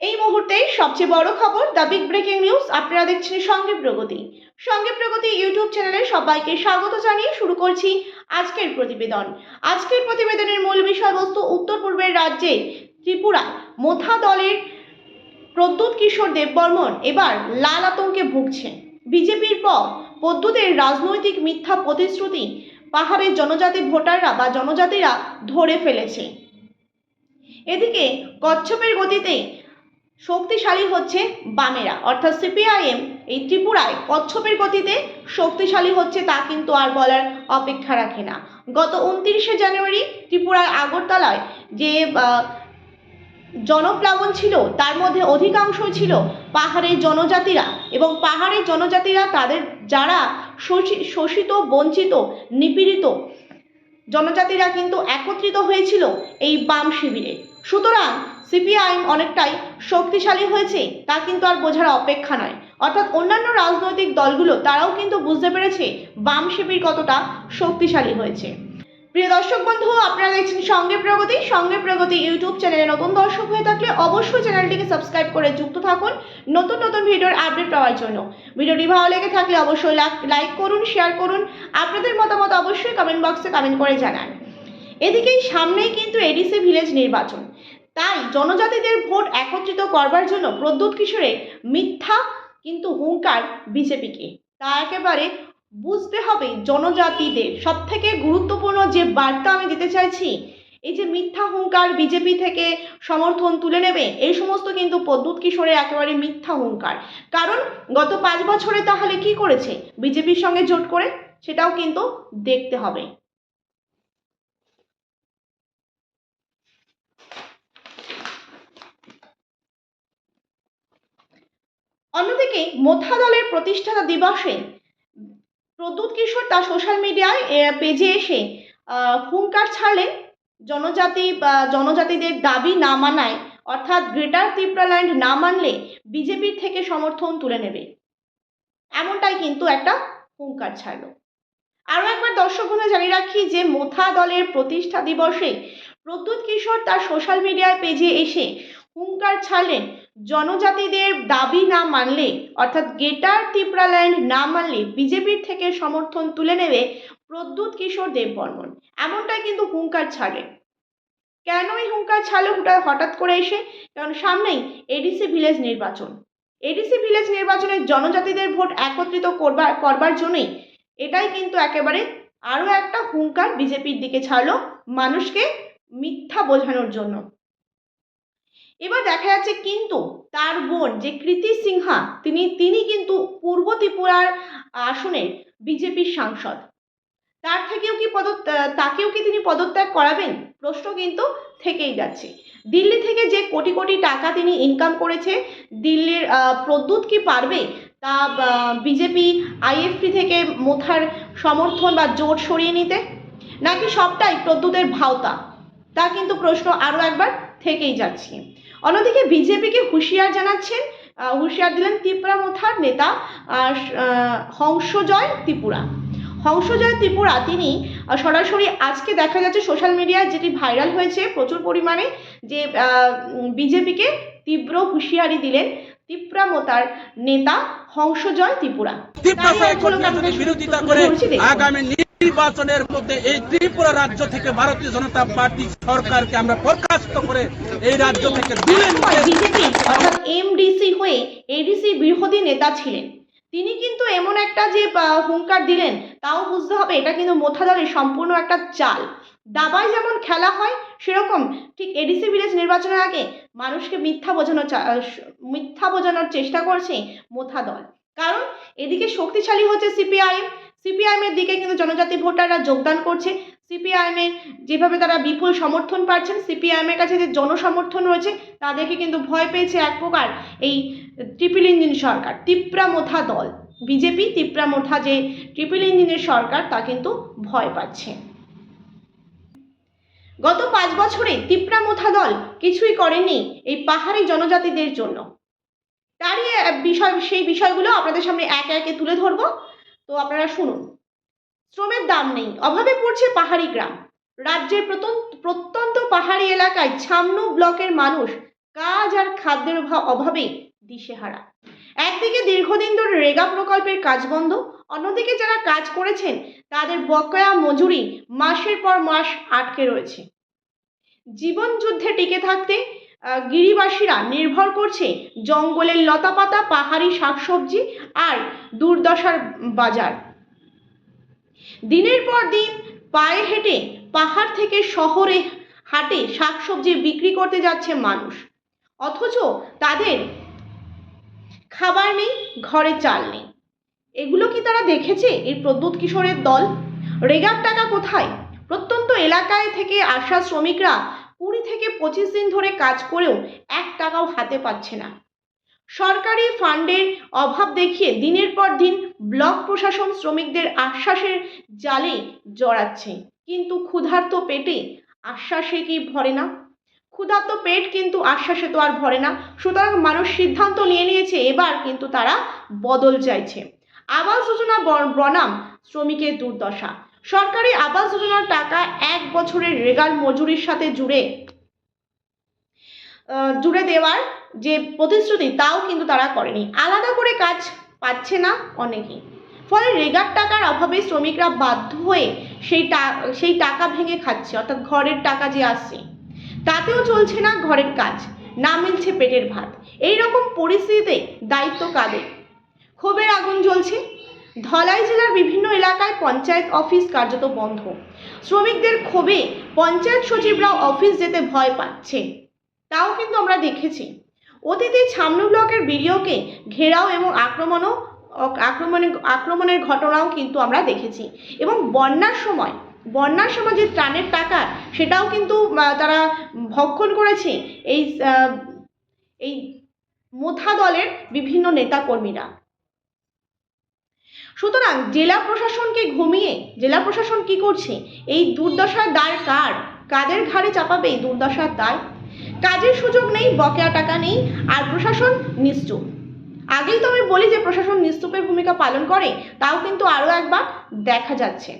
এই মুহূর্তে সবচেয়ে বড় খবর দ্য বিগ ব্রেকিং নিউজ আপনারা দেখছেন সঙ্গে প্রগতি। সঙ্গে প্রগতি ইউটিউব চ্যানেলে সবাইকে স্বাগত জানিয়ে শুরু করছি আজকের প্রতিবেদন। আজকের প্রতিবেদনের মূল বিষয়বস্তু উত্তর পূর্বের রাজ্যে ত্রিপুরা। মোথা দলের প্রদ্যুৎ কিশোর দেববর্মন এবার লাল আতঙ্কে ভুগছে বিজেপির পর পদ্যুতের রাজনৈতিক মিথ্যা প্রতিশ্রুতি পাহাড়ের জনজাতি ভোটাররা বা জনজাতিরা ধরে ফেলেছে। এদিকে কচ্ছপের গতিতে শক্তিশালী হচ্ছে বামেরা, অর্থাৎ সিপিআইএম এই ত্রিপুরায় কচ্ছপের গতিতে শক্তিশালী হচ্ছে তা কিন্তু আর বলার অপেক্ষা রাখে না। গত উনত্রিশে জানুয়ারি ত্রিপুরার আগরতলায় যে জনপ্লাবন ছিল, তার মধ্যে অধিকাংশই ছিল পাহাড়ের জনজাতিরা এবং পাহাড়ের জনজাতিরা তাদের যারা শোষি- শোষিত, বঞ্চিত, নিপীড়িত জনজাতিরা কিন্তু একত্রিত হয়েছিল এই বাম শিবিরে। সুতরাং সিপিআইএম অনেকটাই শক্তিশালী হয়েছে, তা কিন্তু আর বোঝার অপেক্ষা নয়। অর্থাৎ অন্যান্য রাজনৈতিক দলগুলো, তারাও কিন্তু বুঝতে পেরেছে বাম শিবির কতটা শক্তিশালী হয়েছে। প্রিয় দর্শক বন্ধু, আপনারা দেখছেন সঙ্গে প্রগতি। সঙ্গে প্রগতি ইউটিউব চ্যানেলে নতুন দর্শক হয়ে থাকলে অবশ্যই চ্যানেলটিকে সাবস্ক্রাইব করে যুক্ত থাকুন নতুন নতুন ভিডিওর আপডেট পাওয়ার জন্য। ভিডিওটি ভালো লেগে থাকলে অবশ্যই লাইক করুন, শেয়ার করুন। আপনাদের মতামত অবশ্যই কমেন্ট বক্সে কমেন্ট করে জানান। এদিকেই সামনেই কিন্তু এডিসি ভিলেজ নির্বাচন। তাই জনজাতিদের ভোট একত্রিত করবার জন্য প্রদ্যুৎ কিশোরের মিথ্যা কিন্তু হুঙ্কার বিজেপিকে। তা একেবারে বুঝতে হবে জনজাতিদের। সব থেকে গুরুত্বপূর্ণ যে বার্তা আমি দিতে চাইছি, এই যে মিথ্যা হুঙ্কার বিজেপি থেকে সমর্থন তুলে নেবে, এই সমস্ত কিন্তু প্রদ্যুৎ কিশোরের একেবারে মিথ্যা হুঙ্কার। কারণ গত পাঁচ বছরে তাহলে কি করেছে? বিজেপির সঙ্গে জোট করে সেটাও কিন্তু দেখতে হবে। অন্যদিকে মোথা দলের প্রতিষ্ঠাতা দিবসে প্রদ্যুৎ কিশোর তার সোশ্যাল মিডিয়ায় পেজে এসে হুঙ্কার ছাড়লেন। জনজাতি, বা, জনজাতিদের দাবি না মানায়, অর্থাৎ গ্রেটার ত্রিপুরাল্যান্ড না মানলে বিজেপির থেকে সমর্থন তুলে নেবে। এমনটাই কিন্তু একটা হুঙ্কার ছাড়লো। আরও একবার দর্শক বন্ধু জানিয়ে রাখি যে মোথা দলের প্রতিষ্ঠা দিবসে প্রদ্যুৎ কিশোর তার সোশ্যাল মিডিয়ায় পেজে এসে হুঙ্কার ছাড়লেন। জনজাতিদের দাবি না মানলে, অর্থাৎ গেটার ত্রিপুরাল্যান্ড না মানলে বিজেপির থেকে সমর্থন তুলে নেবে প্রদ্যুৎ কিশোর দেববর্মন এমনটাই কিন্তু হুঙ্কার ছাড়লেন কেন এই হুঙ্কার ছাড়লো হঠাৎ হঠাৎ করে এসে? কারণ সামনেই এডিসি ভিলেজ নির্বাচন। এডিসি ভিলেজ নির্বাচনে জনজাতিদের ভোট একত্রিত করবার করবার জন্যই এটাই কিন্তু একেবারে আরও একটা হুঙ্কার বিজেপির দিকে ছাড়লো মানুষকে মিথ্যা বোঝানোর জন্য। এবার দেখা যাচ্ছে কিন্তু তার বোন যে কৃতি সিনহা, তিনি তিনি কিন্তু পূর্ব ত্রিপুরার আসনের বিজেপির সাংসদ। তার থেকেও কি পদ তাকেও কি তিনি পদত্যাগ করাবেন? প্রশ্ন কিন্তু থেকেই যাচ্ছে। দিল্লি থেকে যে কোটি কোটি টাকা তিনি ইনকাম করেছে, দিল্লির প্রদ্যুৎ কি পারবে? তা বিজেপি, আইএফপি থেকে মোথার সমর্থন বা জোট সরিয়ে নিতে? নাকি সবটাই প্রদ্যুতের ভাওতা? তা কিন্তু প্রশ্ন আরও একবার থেকেই যাচ্ছে। অন্যদিকে বিজেপিকে হুঁশিয়ার জানাচ্ছেন হুঁশিয়ার দিলেন ত্রিপুরা মোথার নেতা হংসজয় ত্রিপুরা। হংসজয় ত্রিপুরা তিনি সরাসরি আজকে দেখা যাচ্ছে সোশ্যাল মিডিয়ায় যেটি ভাইরাল হয়েছে প্রচুর পরিমাণে যে বিজেপিকে তীব্র হুঁশিয়ারি দিলেন ত্রিপুরা মোতার নেতা হংসজয় ত্রিপুরা। বিরোধিতা করে আগামী নির্বাচনের মধ্যে এই ত্রিপুরা রাজ্য থেকে ভারতীয় জনতা পার্টি সরকারকে আমরা বরখাস্ত করে এই রাজ্য থেকে দিলেন বিজেপি অর্থাৎ এমডিসি হয়ে এডিসি বিরোধী নেতা ছিলেন। তিনি কিন্তু এমন একটা যে হুঙ্কার দিলেন তাও বুঝতে হবে এটা কিন্তু মোথা দলের সম্পূর্ণ একটা চাল। দাবায় যেমন খেলা হয় সেরকম ঠিক এডিসি ভিলেজ নির্বাচনের আগে মানুষকে মিথ্যা বোঝানোর চা- মিথ্যা বোঝানোর চেষ্টা করছে মোথা দল কারণ এদিকে শক্তিশালী হচ্ছে সিপিআইএম সিপিআইএম এর দিকে কিন্তু জনজাতি ভোটাররা যোগদান করছে। সিপিআইএম এর যেভাবে তারা বিপুল সমর্থন পাচ্ছেন সিপিআইএম এর কাছে যে জনসমর্থন রয়েছে, তাদেরকে কিন্তু ভয় পেয়েছে এক প্রকার এই ট্রিপল ইঞ্জিন সরকার তিপ্রা মোথা দল। বিজেপি তিপ্রা মোথা যে ট্রিপল ইঞ্জিনের সরকার, তা কিন্তু ভয় পাচ্ছে। গত পাঁচ বছরে তিপ্রা মোথা দল কিছুই করেনি এই পাহাড়ি জনজাতিদের জন্য। তারই বিষয়, সেই বিষয়গুলো আপনাদের সামনে একে একে তুলে ধরবো। তো আপনারা শুনুন। শ্রমের দাম নেই, অভাবে পড়ছে পাহাড়ি গ্রাম। রাজ্যের প্রত্যন্ত পাহাড়ি এলাকায় ছামনু ব্লকের মানুষ কাজ আর খাদ্যের অভা- অভাবে দিশেহারা। একদিকে দীর্ঘদিন ধরে রেগা প্রকল্পের কাজ বন্ধ, অন্যদিকে যারা কাজ করেছেন, তাদের বকেয়া মজুরি মাসের পর মাস আটকে রয়েছে। জীবন যুদ্ধে টিকে থাকতে গিরিবাসীরা নির্ভর করছে জঙ্গলের লতাপাতা, পাহাড়ি শাকসবজি আর দুর্দশার বাজার। দিনের পর দিন পায়ে হেঁটে পাহাড় থেকে শহরে হাটে শাকসবজি বিক্রি করতে যাচ্ছে মানুষ। অথচ তাদের খাবার নেই, ঘরে চাল নেই। এগুলো কি তারা দেখেছে? এই প্রদ্যুৎ কিশোরের দল? রেগার টাকা কোথায়? প্রত্যন্ত এলাকায় থেকে আসা শ্রমিকরা কুড়ি থেকে পঁচিশ দিন ধরে কাজ করেও এক টাকাও হাতে পাচ্ছে না। সরকারি ফান্ডের অভাব দেখিয়ে দিনের পর দিন ব্লক প্রশাসন শ্রমিকদের আশ্বাসের জালে জড়াচ্ছে। কিন্তু ক্ষুধার্ত পেটে আশ্বাসে কি ভরে না? ক্ষুধার্ত পেট কিন্তু আশ্বাসে তো আর ভরে না। সুতরাং মানুষ সিদ্ধান্ত নিয়ে নিয়েছে, এবার কিন্তু তারা বদল চাইছে। আবাস যোজনা বনাম শ্রমিকের দুর্দশা। সরকারি আবাস যোজনার টাকা এক বছরের রেগাল মজুরির সাথে জুড়ে জুড়ে দেওয়ার যে প্রতিশ্রুতি, তাও কিন্তু তারা করেনি। আলাদা করে কাজ পাচ্ছে না অনেকেই। ফলে রেগার টাকার অভাবে শ্রমিকরা বাধ্য হয়ে সেই টা- সেই টাকা ভেঙে খাচ্ছে, অর্থাৎ ঘরের টাকা যে আসছে, তাতেও চলছে না ঘরের কাজ, না মিলছে পেটের ভাত। এই রকম পরিস্থিতিতে দায়িত্ব কাদের? ক্ষোভের আগুন জ্বলছে ধলাই জেলার বিভিন্ন এলাকায় পঞ্চায়েত অফিস কার্যত বন্ধ। শ্রমিকদের ক্ষোভে পঞ্চায়েত সচিবরাও অফিস যেতে ভয় পাচ্ছে। তাও কিন্তু আমরা দেখেছি। অতীতে ছামনু ব্লকের বিডিওকে ঘেরাও এবং আক্রমণও আক্রমণের আক্রমণের ঘটনাও কিন্তু আমরা দেখেছি। এবং বন্যার সময় বন্যার সময় যে ত্রাণের টাকা, সেটাও কিন্তু তারা ভক্ষণ করেছে এই এই মোথা দলের বিভিন্ন নেতাকর্মীরা। সুতরাং জেলা প্রশাসনকে ঘুমিয়ে, জেলা প্রশাসন কি করছে? এই দুর্দশার দায় কার? কাদের ঘাড়ে চাপাবে এই দুর্দশার দায়? কাজের সুযোগ নেই, বকেয়া টাকা নেই, আর প্রশাসন নিশ্চুপ। আগেই তো আমি বলি যে প্রশাসন নিশ্চুপের ভূমিকা পালন করে, তাও কিন্তু আরও একবার দেখা যাচ্ছে।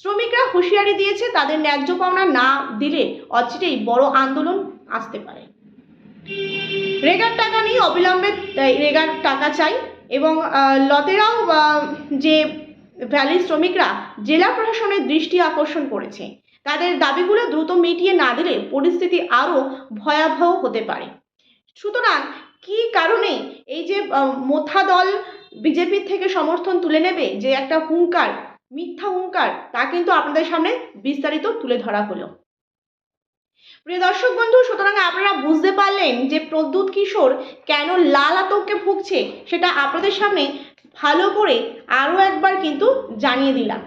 শ্রমিকরা হুঁশিয়ারি দিয়েছে, তাদের ন্যায্য পাওনা না দিলে অচিরেই বড় আন্দোলন আসতে পারে। রেগার টাকা নেই, অবিলম্বে রেগার টাকা চাই। এবং লতেরাও যে ভ্যালি শ্রমিকরা জেলা প্রশাসনের দৃষ্টি আকর্ষণ করেছে। তাদের দাবিগুলো দ্রুত মিটিয়ে না দিলে পরিস্থিতি আরও ভয়াবহ হতে পারে। সুতরাং কি কারণে এই যে মোথা দল বিজেপির থেকে সমর্থন তুলে নেবে যে একটা হুঙ্কার, মিথ্যা হুঙ্কার, তা কিন্তু আপনাদের সামনে বিস্তারিত তুলে ধরা হলো। প্রিয় দর্শক বন্ধু, সুতরাং আপনারা বুঝতে পারলেন যে প্রদ্যুৎ কিশোর কেন লাল আতঙ্কে ভুগছে সেটা আপনাদের সামনে ভালো করে আরও একবার কিন্তু জানিয়ে দিলাম।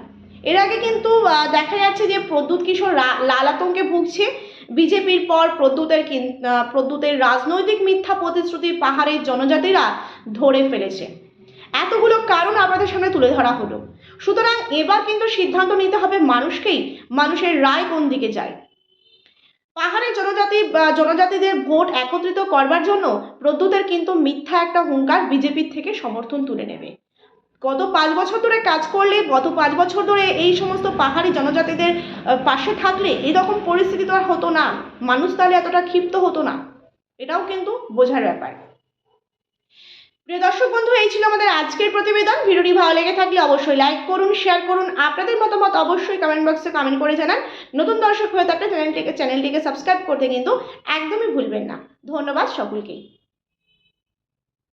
এর আগে কিন্তু দেখা যাচ্ছে যে প্রদ্যুৎ কিশোর লাল আতঙ্কে ভুগছে। বিজেপির পর প্রদ্যুতের প্রদ্যুতের রাজনৈতিক মিথ্যা প্রতিশ্রুতি পাহাড়ের জনজাতিরা ধরে ফেলেছে। এতগুলো কারণ আপনাদের সামনে তুলে ধরা হলো। সুতরাং এবার কিন্তু সিদ্ধান্ত নিতে হবে মানুষকেই, মানুষের রায় কোন দিকে যায়। পাহাড়ের জনজাতি জনজাতিদের ভোট একত্রিত করবার জন্য প্রদ্যুতের কিন্তু মিথ্যা একটা হুঙ্কার বিজেপির থেকে সমর্থন তুলে নেবে। গত পাঁচ বছর ধরে কাজ করলে, গত পাঁচ বছর ধরে এই সমস্ত পাহাড়ি জনজাতিদের পাশে থাকলে এরকম পরিস্থিতি তো আর হতো না। মানুষ তাহলে এতটা ক্ষিপ্ত হতো না। এটাও কিন্তু বোঝার ব্যাপার। প্রিয় দর্শক বন্ধু, এই ছিল আমাদের আজকের প্রতিবেদন। ভিডিওটি ভালো লেগে থাকলে অবশ্যই লাইক করুন শেয়ার করুন। আপনাদের মতামত অবশ্যই কমেন্ট বক্সে কমেন্ট করে জানান। নতুন দর্শক হয়ে থাকলে চ্যানেলটিকে চ্যানেলটিকে সাবস্ক্রাইব করতে কিন্তু একদমই ভুলবেন না। ধন্যবাদ সকলকেই।